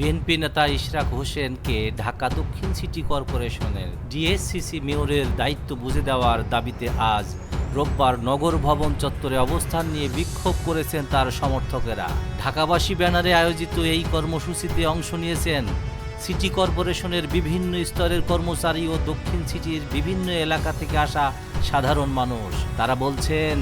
BNP নেতা ইশরাক হোসেনকে ঢাকা দক্ষিণ সিটি কর্পোরেশনের ডিএসসিসি মেয়রের দায়িত্ব বুঝে দেওয়ার দাবিতে আজ রোববার নগর ভবন চত্বরে অবস্থান নিয়ে বিক্ষোভ করেছেন তার সমর্থকেরা। ঢাকাবাসী ব্যানারে আয়োজিত এই কর্মসূচিতে অংশ নিয়েছেন সিটি কর্পোরেশনের বিভিন্ন স্তরের কর্মচারী ও দক্ষিণ সিটির বিভিন্ন এলাকা থেকে আসা সাধারণ মানুষ। তারা বলছেন,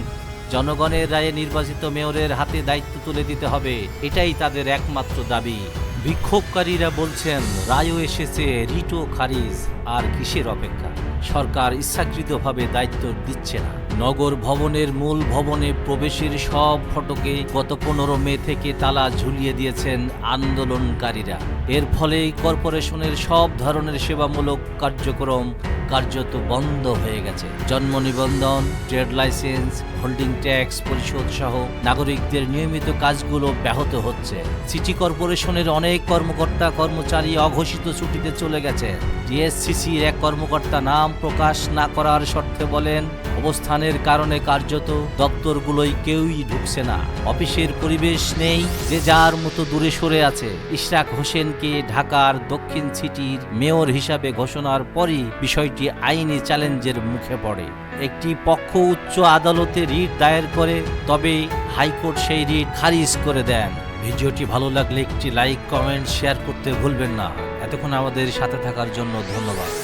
জনগণের রায়ে নির্বাচিত মেয়রের হাতে দায়িত্ব তুলে দিতে হবে, এটাই তাদের একমাত্র দাবি। বিক্ষোভকারীরা বলছেন রায়ও এসেছে রিটো খারিজ আর কিসের অপেক্ষা? সরকার ইচ্ছাকৃতভাবে দায়িত্ব দিচ্ছে না। নগর ভবনের মূল ভবনে প্রবেশের সব ফটকে গত পনেরো মে থেকে তালা ঝুলিয়ে দিয়েছেন আন্দোলনকারীরা। এর ফলে কর্পোরেশনের সব ধরনের সেবামূলক কার্যক্রম কার্যত বন্ধ হয়ে গেছে। জন্ম নিবন্ধন, ট্রেড লাইসেন্স, হোল্ডিং ট্যাক্স পরিশোধ সহ নাগরিকদের নিয়মিত কাজগুলো ব্যাহত হচ্ছে। সিটি কর্পোরেশনের অনেক কর্মকর্তা কর্মচারী অঘোষিত ছুটিতে চলে গেছে। ডিএসসিসির এক কর্মকর্তা নাম প্রকাশ না করার শর্তে বলেন অবস্থানের কারণে কার্যত দপ্তরগুলোই কেউই ঢুকছে না। অফিসের পরিবেশ নেই, যে যার মতো দূরে সরে আছে। ইশরাক হোসেনকে ঢাকার দক্ষিণ সিটির মেয়র হিসাবে ঘোষণার পরই বিষয়টি আইনি চ্যালেঞ্জের মুখে পড়ে। একটি পক্ষ উচ্চ আদালতে রিট দায়ের করে, তবে হাইকোর্ট সেই রিট খারিজ করে দেন। ভিডিওটি ভালো লাগলে একটি লাইক, কমেন্ট, শেয়ার করতে ভুলবেন না। এতক্ষণ আমাদের সাথে থাকার জন্য ধন্যবাদ।